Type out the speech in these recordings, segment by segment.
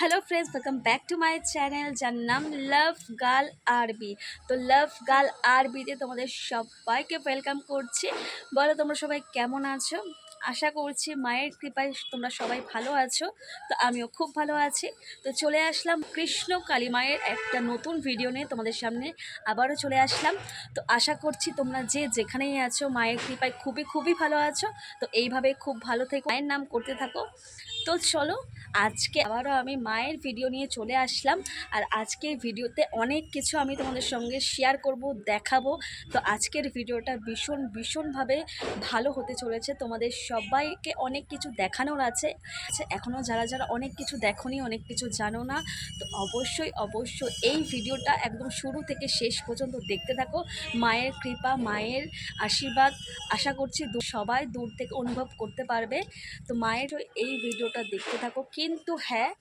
Hello friends welcome back to my channel যার নাম লাভ girl আরবি তো লাভ গার্ল আরবিতে তোমাদের সবাইকে ওয়েলকাম করছি। বলো, তোমরা সবাই কেমন আছো? আশা করছি মায়ের কৃপায় তোমরা সবাই ভালো আছো। তো আমিও খুব ভালো আছি। তো চলে আসলাম কৃষ্ণ কালী মায়ের একটা নতুন ভিডিও নিয়ে তোমাদের সামনে। আবারও চলে আসলাম। তো আশা করছি তোমরা যে যেখানেই আছো, মায়ের কৃপায় খুবই খুবই ভালো আছো। তো এইভাবে খুব ভালো থেকো। মায়ের নাম করতে থাকো। তো চলো আজকে আবারও আমি মায়ের ভিডিও নিয়ে চলে আসলাম। আর আজকের ভিডিওতে অনেক কিছু আমি তোমাদের সঙ্গে শেয়ার করব দেখাবো। তো আজকের ভিডিওটা ভীষণ ভীষণভাবে ভালো হতে চলেছে। তোমাদের সবাইকে অনেক কিছু দেখানোর আছে। আচ্ছা, এখনও যারা যারা অনেক কিছু দেখোনি অনেক কিছু জানো না তো অবশ্যই অবশ্যই এই ভিডিওটা একদম শুরু থেকে শেষ পর্যন্ত দেখতে থাকো। মায়ের কৃপা মায়ের আশীর্বাদ আশা করছি সবাই দূর থেকে অনুভব করতে পারবে। তো মায়ের এই ভিডিওটা দেখতে থাকো। কিন্তু হ্যাঁ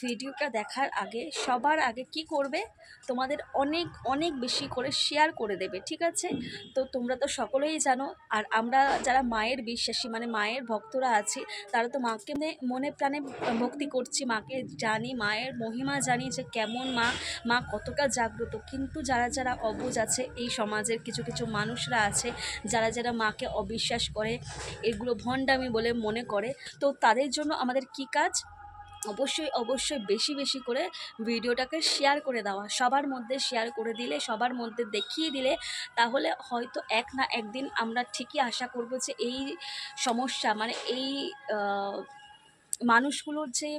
ভিডিওটা দেখার আগে, সবার আগে কি করবে? তোমাদের অনেক অনেক বেশি করে শেয়ার করে দেবে, ঠিক আছে? তো তোমরা তো সকলেই জানো, আর আমরা যারা মায়ের বিশ্বাসী মানে মায়ের ভক্তরা আছি, তারা তো মাকে মনে- প্রাণে ভক্তি করছি, মাকে জানি, মায়ের মহিমা জানি যে কেমন মা মা কতটা জাগ্রত। কিন্তু যারা যারা অবুজ আছে, এই সমাজের কিছু কিছু মানুষরা আছে, যারা যারা মাকে অবিশ্বাস করে, এগুলো ভণ্ডামি বলে মনে করে, তো তাদের জন্য আমাদের কি কাজ? অবশ্যই অবশ্যই বেশি বেশি করে ভিডিওটাকে শেয়ার করে দেওয়া। সবার মধ্যে শেয়ার করে দিলে, সবার মধ্যে দেখিয়ে দিলে তাহলে হয়তো এক না একদিন আমরা ঠিকই আশা করব যে এই সমস্যা মানে এই মানুষগুলোর যে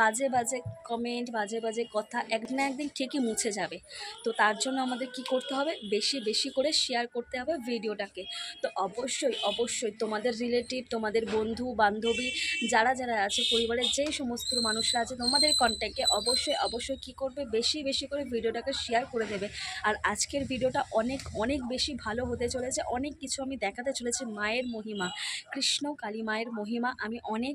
বাজে বাজে কমেন্ট বাজে বাজে কথা একদিন একদিন ঠিকই মুছে যাবে। তো তার জন্য আমাদের কি করতে হবে? বেশি বেশি করে শেয়ার করতে হবে ভিডিওটাকে। তো অবশ্যই অবশ্যই তোমাদের রিলেটিভ তোমাদের বন্ধু, বান্ধবী, যারা যারা আছে, পরিবারের যে সমস্ত মানুষরা আছে, তোমাদের কন্ট্যাক্টে অবশ্যই অবশ্যই কি করবে? বেশি বেশি করে ভিডিওটাকে শেয়ার করে দেবে। আর আজকের ভিডিওটা অনেক অনেক বেশি ভালো হতে চলেছে। অনেক কিছু আমি দেখাতে চলেছি মায়ের মহিমা। কৃষ্ণ কালী মায়ের মহিমা। আমি অনেক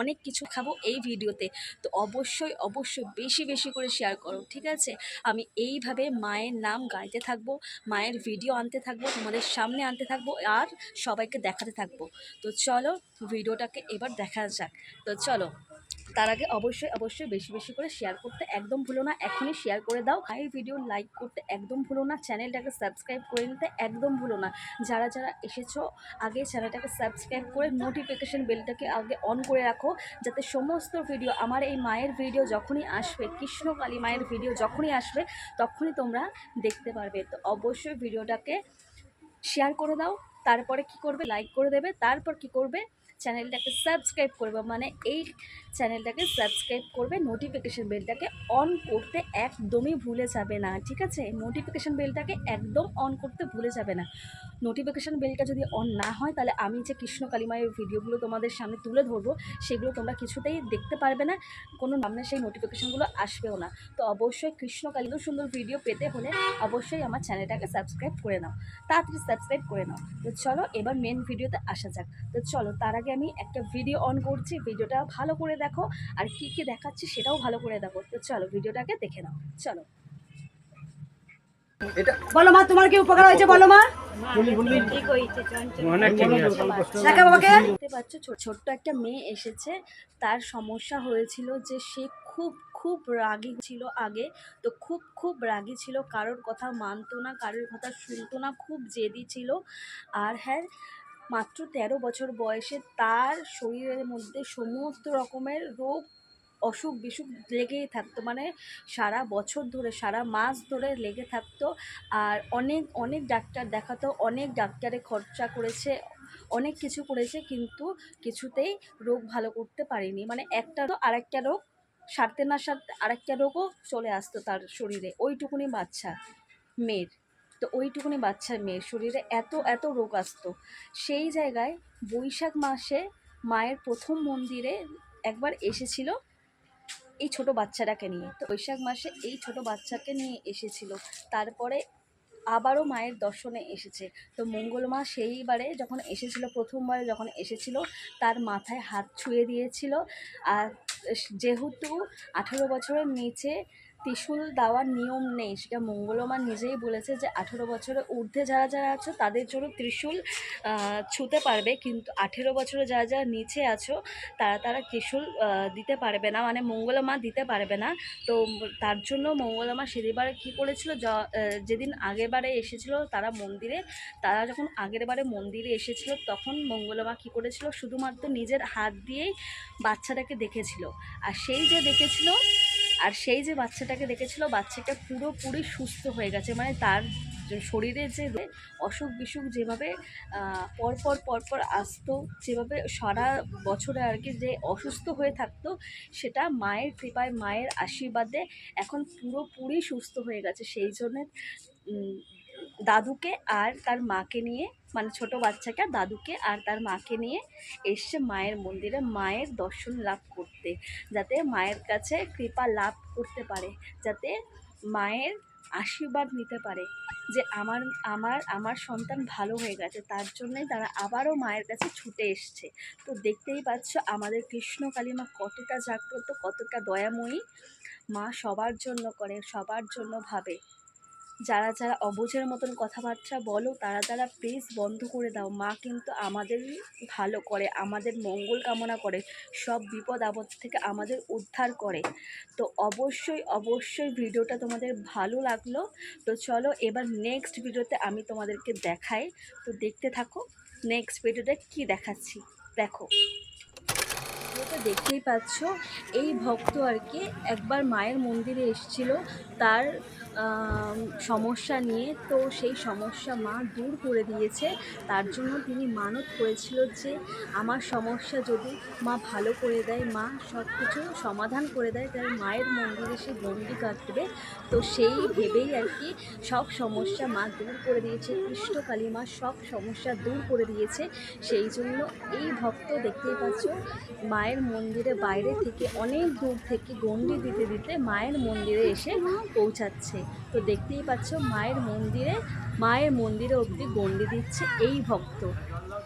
অনেক কিছু খাব এই ভিডিওতে। তো অবশ্যই অবশ্যই বেশি বেশি করে শেয়ার করো, ঠিক আছে? আমি এইভাবে মায়ের নাম গাইতে থাকব, মায়ের ভিডিও আনতে থাকব, তোমাদের সামনে আনতে থাকব, আর সবাইকে দেখাতে থাকব। তো চলো, ভিডিওটাকে এবার দেখা যাক। তো চলো তার আগে অবশ্যই অবশ্যই বেশি বেশি করে শেয়ার করতে একদম ভুলো না। এখনই শেয়ার করে দাও। মায়ের ভিডিও লাইক করতে একদম ভুলো না। চ্যানেলটাকে সাবস্ক্রাইব করে নিতে একদম ভুলো না। যারা যারা এসেছ, আগে চ্যানেলটাকে সাবস্ক্রাইব করে নোটিফিকেশন বেলটাকে আগে অন করে রাখো। যাতে সমস্ত ভিডিও আমার এই মায়ের ভিডিও যখনই আসবে, কৃষ্ণকালী মায়ের ভিডিও যখনই আসবে, তখনই তোমরা দেখতে পারবে। তো অবশ্যই ভিডিওটাকে শেয়ার করে দাও। তারপরে কি করবে? লাইক করে দেবে। তারপর কি করবে? চ্যানেলটাকে সাবস্ক্রাইব করবে। মানে এই চ্যানেলটাকে সাবস্ক্রাইব করবে নোটিফিকেশন বেলটাকে অন করতে একদমই ভুলে যাবে না, ঠিক আছে? নোটিফিকেশন বেলটাকে একদম অন করতে ভুলে যাবে না। নোটিফিকেশন বেলটা যদি অন না হয়, তাহলে আমি যে কৃষ্ণ কালিমায়ের ভিডিওগুলো তোমাদের সামনে তুলে ধরবো, সেগুলো তোমরা কিছুতেই দেখতে পারবে না, কোনো সামনে সেই নোটিফিকেশনগুলো আসবেও না। তো অবশ্যই কৃষ্ণ কালীর সুন্দর ভিডিও পেতে হলে অবশ্যই আমার চ্যানেলটাকে সাবস্ক্রাইব করে নাও, তাড়াতাড়ি সাবস্ক্রাইব করে নাও। তো চলো এবার মেন ভিডিওতে আসা যাক। তো চলো, তার আমি একটা ভিডিও অন করছি ভিডিওটা ভালো করে দেখো আর কি কি দেখাচ্ছি সেটাও ভালো করে দেখো। তো চলো ভিডিওটাকে দেখে নাও। চলো। বলো মা তোমার কি উপকার হয়েছে বলো মা? দেখতে পাচ্ছ ছোট্ট একটা মেয়ে এসেছে। তার সমস্যা হয়েছিল যে সে খুব খুব রাগী ছিল আগে। তো খুব খুব রাগী ছিল কারোর কথা মানতো না কারোর কথা শুনতো না খুব জেদি ছিল। আর হ্যাঁ মাত্র তেরো বছর বয়সে তার শরীরের মধ্যে সমস্ত রকমের রোগ, অসুখ বিসুখ লেগেই থাকতো। মানে সারা বছর ধরে, সারা মাস ধরে লেগে থাকতো। আর অনেক অনেক ডাক্তার দেখাতো, অনেক ডাক্তারে খরচা করেছে, অনেক কিছু করেছে, কিন্তু কিছুতেই রোগ ভালো করতে পারেনি। মানে একটা আরেকটা রোগ, সারতে না সারতে আরেকটা রোগও চলে আসতো তার শরীরে। ওইটুকুনি বাচ্চা, মেয়ের। তো ওইটুকুনি বাচ্চার মেয়ের শরীরে এত এত রোগ আসতো। সেই জায়গায় বৈশাখ মাসে মায়ের প্রথম মন্দিরে একবার এসেছিল এই ছোট বাচ্চাটাকে নিয়ে। তো বৈশাখ মাসে এই ছোট বাচ্চাকে নিয়ে এসেছিল। তারপরে আবারও মায়ের দর্শনে এসেছে। তো মঙ্গলমা সেইবারে যখন এসেছিল, প্রথমবারে যখন এসেছিল, তার মাথায় হাত ছুঁয়ে দিয়েছিল। আর যেহেতু আঠেরো বছরের নিচে ত্রিশূল দেওয়ার নিয়ম নেই। সেটা মঙ্গলমা নিজেই বলেছে যে, আঠেরো বছরের ঊর্ধ্বে যারা যারা আছো, তাদের জন্য ত্রিশূল ছুঁতে পারবে। কিন্তু আঠেরো বছরে যারা যারা নিচে আছো, তারা তারা ত্রিশূল দিতে পারবে না। মানে মঙ্গলমা দিতে পারবে না। তো তার জন্য মঙ্গলমা সেদিনবারে কী করেছিল? যেদিন আগেরবারে এসেছিল তারা মন্দিরে, তারা যখন আগের বারে মন্দিরে এসেছিল, তখন মঙ্গলমা কী করেছিল? শুধুমাত্র নিজের হাত দিয়েই বাচ্চাটাকে দেখেছিল। আর সেই যে দেখেছিল আর সেই যে বাচ্চাটাকে দেখেছিল, বাচ্চাটা পুরোপুরি সুস্থ হয়ে গেছে। মানে তার শরীরে যে অসুখ বিসুখ যেভাবে পরপর পরপর আসতো, যেভাবে সারা বছরে আর কি যে অসুস্থ হয়ে থাকতো, সেটা মায়ের কৃপায়, মায়ের আশীর্বাদে এখন পুরোপুরি সুস্থ হয়ে গেছে। সেই জন্যে দাদুকে আর তার মাকে নিয়ে মানে ছোট বাচ্চাকে দাদুকে আর তার মাকে নিয়ে এসছে মায়ের মন্দিরে মায়ের দর্শন লাভ করতে, যাতে মায়ের কাছে কৃপা লাভ করতে পারে, যাতে মায়ের আশীর্বাদ নিতে পারে যে আমার আমার আমার সন্তান ভালো হয়ে গেছে, তার জন্যই তারা আবারও মায়ের কাছে ছুটে এসছে। তো দেখতেই পাচ্ছ আমাদের কৃষ্ণ কালী মা কতটা জাগ্রত, কতটা দয়াময়ী, মা সবার জন্য করে, সবার জন্য ভাবে। যারা যারা অবুঝের মতন কথাবার্তা বলো, তারা তারা প্লিজ বন্ধ করে দাও। মা কিন্তু আমাদের ভালো করে, আমাদের মঙ্গল কামনা করে, সব বিপদ আপদ থেকে আমাদের উদ্ধার করে। তো অবশ্যই অবশ্যই ভিডিওটা তোমাদের ভালো লাগল। তো চলো এবার নেক্সট ভিডিওতে আমি তোমাদেরকে দেখাই। তো দেখতে থাকো নেক্সট ভিডিওতে কি দেখাচ্ছি। দেখো। ভিডিওটা দেখতেই পাচ্ছ, এই ভক্ত আর কি একবার মায়ের মন্দিরে এসেছিল। তার সমস্যা নিয়ে, তো সেই সমস্যা মা দূর করে দিয়েছে। তার জন্য তিনি মানত করেছিল যে, আমার সমস্যা যদি মা ভালো করে দেয়, মা সব কিছু সমাধান করে দেয়, তাহলে মায়ের মন্দিরে সে গন্ডি কাটবে। তো সেই ভেবেই আর কি সব সমস্যা মা দূর করে দিয়েছে। কৃষ্ণকালী মা সব সমস্যা দূর করে দিয়েছে। সেই জন্য এই ভক্ত দেখতেই পাচ্ছ, মায়ের মন্দিরে বাইরে থেকে, অনেক দূর থেকে গন্ডি দিতে দিতে মায়ের মন্দিরে এসে পৌঁছাচ্ছে। তো দেখতেই পাচ্ছ মায়ের মন্দিরে মায়ের মন্দিরে অবধি গন্ডি দিচ্ছে এই ভক্ত।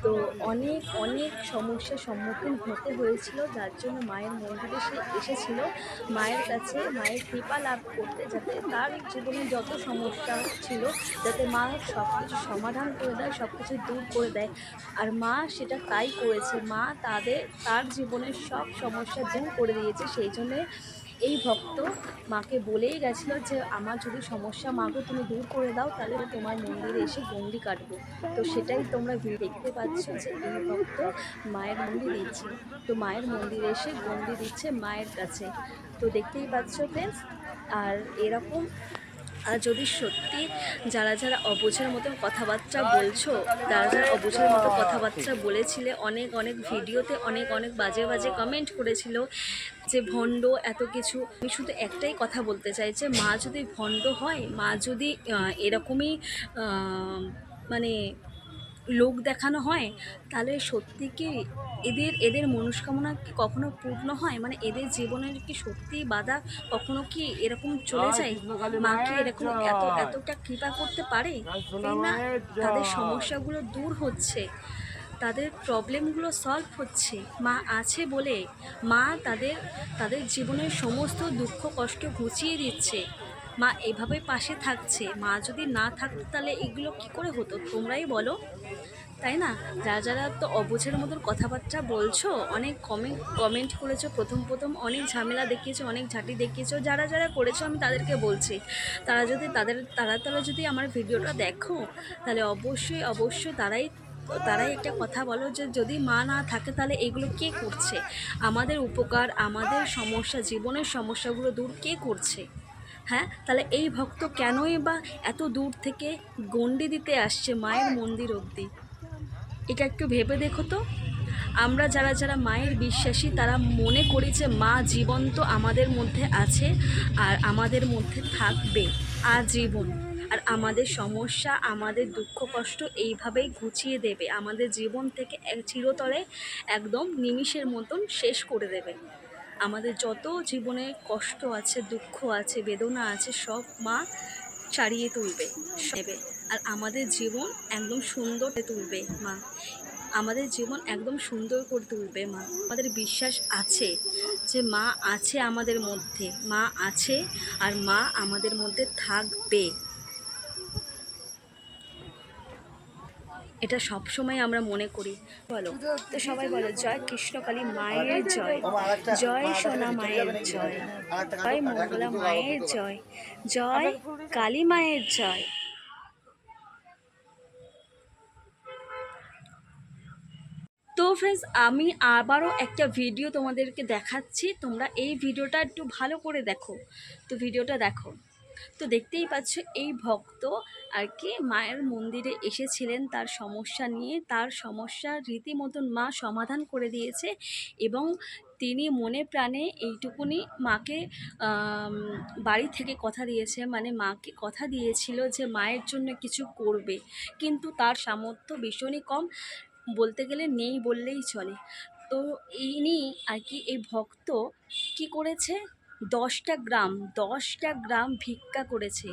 তো অনেক অনেক সমস্যার সম্মুখীন হতে হয়েছিল, যার জন্য মায়ের মন্দিরে সে এসেছিল। মায়ের কাছে, মায়ের কৃপা লাভ করতে যাতে তার জীবনে যত সমস্যা ছিল, যাতে মা সব কিছু সমাধান করে দেয় সব কিছু দূর করে দেয়। আর মা সেটা তাই করেছে। মা তাদের, তার জীবনের সব সমস্যা দূর করে দিয়েছে। সেই জন্যে এই ভক্ত মাকে বলেই গেছিল যে, আমার যদি সমস্যা মাকে তুমি দূর করে দাও, তাহলে তোমার মন্দিরে এসে গন্ডি কাটবো। তো সেটাই তোমরা দেখতে পাচ্ছ যে, এই ভক্ত মায়ের মন্দির দিচ্ছে তো মায়ের মন্দিরে এসে গন্ডি দিচ্ছে মায়ের কাছে। তো দেখতেই পাচ্ছ ফ্রেন্ডস আর এরকম আর যদি সত্যি যারা যারা অবুঝের মতো কথাবার্তা বলছো, যারা যারা অবুঝের মতো কথাবার্তা বলেছিলে, অনেক অনেক ভিডিওতে অনেক অনেক বাজে বাজে কমেন্ট করেছিল যে ভণ্ড এত কিছু। আমি শুধু একটাই কথা বলতে চাই যে মা যদি ভণ্ড হয়, মা যদি এরকমই মানে লোক দেখানো হয় তাহলে সত্যি কি এদের এদের মনস্কামনা কি কখনো পূর্ণ হয়? মানে এদের জীবনের কি সত্যি বাধা কখনো কি এরকম চলে যায়? মা কি এরকম এত এতটা কৃপা করতে পারে? না তাদের সমস্যাগুলো দূর হচ্ছে তাদের প্রবলেমগুলো সলভ হচ্ছে। মা আছে বলে মা তাদের তাদের জীবনের সমস্ত দুঃখ কষ্ট ঘুচিয়ে দিচ্ছে। মা এভাবে পাশে থাকছে। মা যদি না থাকতো তাহলে এগুলো কি করে হতো? তোমরাই বলো। তাই না? যারা যারা তো অবুঝের মতন কথাবার্তা বলছো, অনেক কমেন্ট কমেন্ট করেছ, প্রথম প্রথম অনেক ঝামেলা দেখিয়েছো, অনেক ঝাঁটি দেখিয়েছো, যারা যারা করেছ আমি তাদেরকে বলছি। তারা যদি তাদের, তারা তারা যদি আমার ভিডিওটা দেখো, তাহলে অবশ্যই অবশ্যই তারাই তারাই একটা কথা বলো যে যদি মা না থাকে তাহলে এগুলো কে করছে? আমাদের উপকার, আমাদের সমস্যা, জীবনের সমস্যাগুলো দূর কে করছে? হ্যাঁ? তাহলে এই ভক্ত কেনই বা এত দূর থেকে গণ্ডি দিতে আসছে মায়ের মন্দির অবধি? এটা একটু ভেবে দেখো তো। আমরা যারা যারা মায়ের বিশ্বাসী, তারা মনে করি যে মা জীবন্ত আমাদের মধ্যে আছে আর আমাদের মধ্যে থাকবে আজীবন। আর আমাদের সমস্যা, আমাদের দুঃখ, কষ্ট এইভাবেই ঘুচিয়ে দেবে। আমাদের জীবন থেকে চিরতরে একদম নিমিষের মতন শেষ করে দেবে। আমাদের যত জীবনে কষ্ট আছে, দুঃখ আছে, বেদনা আছে, সব মা ছাড়িয়ে তুলবে। নেবে আর আমাদের জীবন একদম সুন্দর তুলবে, মা। আমাদের জীবন একদম সুন্দর করে তুলবে, মা। আমাদের বিশ্বাস আছে যে মা আছে আমাদের মধ্যে, মা আছে আর মা আমাদের মধ্যে থাকবে। এটা সব সময় আমরা মনে করি। বলো, তো সবাই বলো, জয় কৃষ্ণকালী মায়ের জয়। জয় সোনা মায়ের জয়। জয় মঙ্গলা মায়ের জয়। জয় কালী মায়ের জয়। ফ্রেন্ডস আমি আবারও একটা ভিডিও তোমাদেরকে দেখাচ্ছি। তোমরা এই ভিডিওটা একটু ভালো করে দেখো। তো ভিডিওটা দেখো। তো দেখতেই পাচ্ছ, এই ভক্ত আর কি মায়ের মন্দিরে এসেছিলেন তার সমস্যা নিয়ে। তার সমস্যা রীতিমতন মা সমাধান করে দিয়েছে এবং তিনি মনে প্রাণে এইটুকুনি মাকে বাড়ি থেকে কথা দিয়েছে। মানে মাকে কথা দিয়েছিল যে মায়ের জন্য কিছু করবে। কিন্তু তার সামর্থ্য ভীষণই কম। বলতে গেলে নেই বললেই চলে। তো ইনি আর কি এই ভক্ত কি করেছে? দশটা গ্রাম দশটা গ্রাম ভিক্ষা করেছে।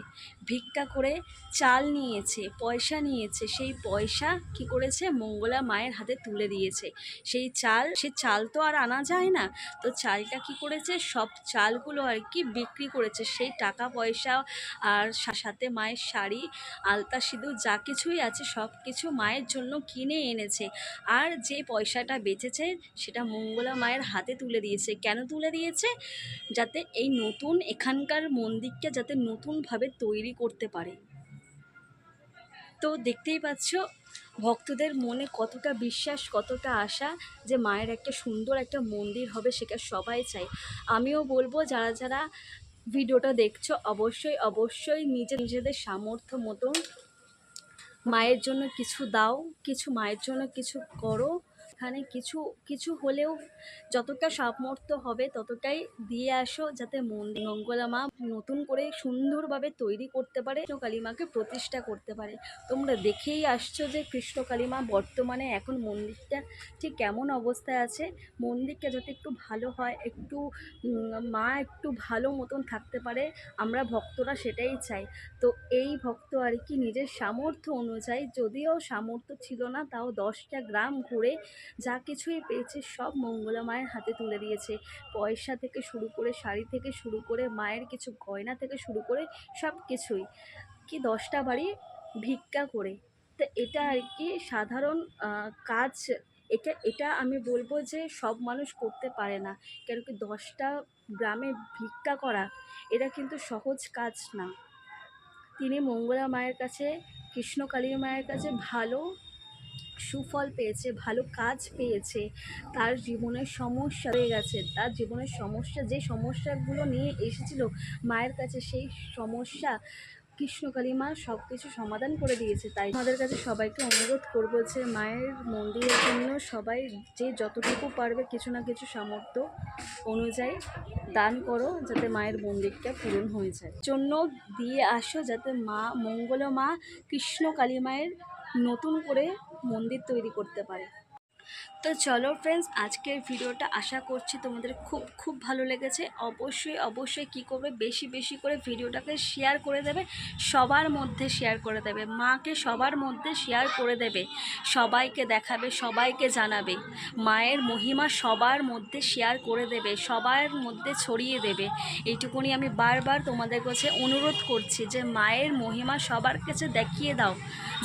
ভিক্ষা করে চাল নিয়েছে, পয়সা নিয়েছে। সেই পয়সা কি করেছে? মঙ্গলা মায়ের হাতে তুলে দিয়েছে। সেই চাল, সে চাল তো আর আনা যায় না। তো চালটা কি করেছে? সব চালগুলো আর কি বিক্রি করেছে। সেই টাকা পয়সা আর সাথে মায়ের শাড়ি, আলতা সিঁদুর, যা কিছুই আছে সব কিছু মায়ের জন্য কিনে এনেছে। আর যে পয়সাটা বেঁচেছে সেটা মঙ্গলা মায়ের হাতে তুলে দিয়েছে। কেন তুলে দিয়েছে? যাতে এই নতুন এখানকার মন্দিরটা যাতে নতুনভাবে তৈরি করতে পারে। তো দেখতেই পাচ্ছ, ভক্তদের মনে কতটা বিশ্বাস, কতটা আশা যে মায়ের একটা সুন্দর একটা মন্দির হবে সেটা সবাই চায়। আমিও বলব, যারা যারা ভিডিওটা দেখছ, অবশ্যই অবশ্যই নিজে, নিজেদের সামর্থ্য মতন মায়ের জন্য কিছু দাও, কিছু মায়ের জন্য কিছু করো। এখানে কিছু কিছু হলেও যতটা সামর্থ্য হবে ততটাই দিয়ে আসো যাতে মন্দির মঙ্গলা মা নতুন করে সুন্দরভাবে তৈরি করতে পারে কৃষ্ণ কালীমাকে প্রতিষ্ঠা করতে পারে। তোমরা দেখেই আসছো যে কৃষ্ণ কালীমা বর্তমানে এখন মন্দিরটা ঠিক কেমন অবস্থায় আছে। মন্দিরটা যাতে একটু ভালো হয়, একটু মা একটু ভালো মতন থাকতে পারে, আমরা ভক্তরা সেটাই চাই। তো এই ভক্ত আর কি নিজের সামর্থ্য অনুযায়ী, যদিও সামর্থ্য ছিল না, তাও দশটা গ্রাম ঘুরে যা কিছুই পেয়েছে সব মঙ্গলা মায়ের হাতে তুলে দিয়েছে। পয়সা থেকে শুরু করে, শাড়ি থেকে শুরু করে, মায়ের কিছু গয়না থেকে শুরু করে সব কিছুই। কি দশটা বাড়ি ভিক্ষা করে। তো এটা আর কি সাধারণ কাজ। এটা এটা আমি বলব যে সব মানুষ করতে পারে না। কেন কি দশটা গ্রামে ভিক্ষা করা, এটা কিন্তু সহজ কাজ না। তিনি মঙ্গলা মায়ের কাছে কৃষ্ণকালী মায়ের কাছে ভালো সুফল পেয়েছে, ভালো কাজ পেয়েছে। তার জীবনের সমস্যা হয়ে গেছে। তার জীবনের সমস্যা, যে সমস্যাগুলো নিয়ে এসেছিল মায়ের কাছে, সেই সমস্যা কৃষ্ণকালী মা সব কিছু সমাধান করে দিয়েছে, তাই আমাদের কাছে সবাইকে অনুরোধ করব যে মায়ের মন্দিরের জন্য সবাই যে যতটুকু পারবে কিছু না কিছু সামর্থ্য অনুযায়ী দান করো, যাতে মায়ের মন্দিরটা পূরণ হয়ে যায়। জন্য দিয়ে আসো যাতে মা, মঙ্গল মা কৃষ্ণ কালী মায়ের নতুন করে মন্দির তৈরি করতে পারে। তো চলো ফ্রেন্ডস আজকের ভিডিওটা আশা করছি তোমাদের খুব খুব ভালো লেগেছে। অবশ্যই অবশ্যই কী করবে, বেশি বেশি করে ভিডিওটাকে শেয়ার করে দেবে, সবার মধ্যে শেয়ার করে দেবে, মাকে সবার মধ্যে শেয়ার করে দেবে, সবাইকে দেখাবে, সবাইকে জানাবে, মায়ের মহিমা সবার মধ্যে শেয়ার করে দেবে, সবার মধ্যে ছড়িয়ে দেবে। এইটুকুনি আমি বারবার তোমাদের কাছে অনুরোধ করছি যে মায়ের মহিমা সবার কাছে দেখিয়ে দাও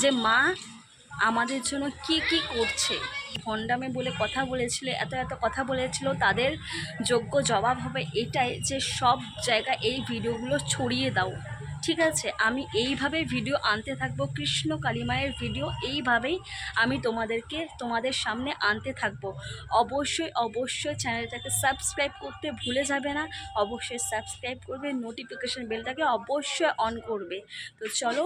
যে মা আমাদের জন্য কি কি করছে। ভণ্ডামে বলে কথা বলেছিল, এত এত কথা বলেছিল, তাদের যোগ্য জবাব হবে এটাই যে সব জায়গায় এই ভিডিওগুলো ছড়িয়ে দাও। ঠিক আছে, আমি এইভাবে ভিডিও আনতে থাকব, কৃষ্ণ কালিমায়ের ভিডিও এইভাবেই আমি তোমাদেরকে, তোমাদের সামনে আনতে থাকব। অবশ্যই অবশ্যই চ্যানেলটাকে সাবস্ক্রাইব করতে ভুলে যাবে না, অবশ্যই সাবস্ক্রাইব করবে নোটিফিকেশান বেলটাকে অবশ্যই অন করবে। তো চলো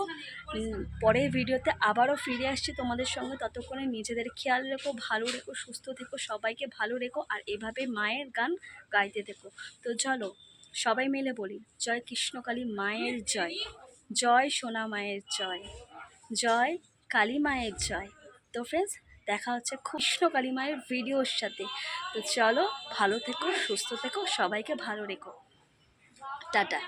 পরের ভিডিওতে আবারও ফিরে আসছি তোমাদের সঙ্গে, ততক্ষণে নিজেদের খেয়াল রেখো, ভালো রেখো, সুস্থ থেকো, সবাইকে ভালো রেখো, আর এভাবে মায়ের গান গাইতে থেকো। তো চলো সবাই মিলে বলি, জয় কৃষ্ণকালী মায়ের জয় জয় সোনা মায়ের জয় জয় কালী মায়ের জয়। তো ফ্রেন্ডস দেখা হচ্ছে কৃষ্ণ কালী মায়ের ভিডিওর সাথে। তো চলো ভালো থেকো, সুস্থ থেকো, সবাইকে ভালো রেখো। টাটা।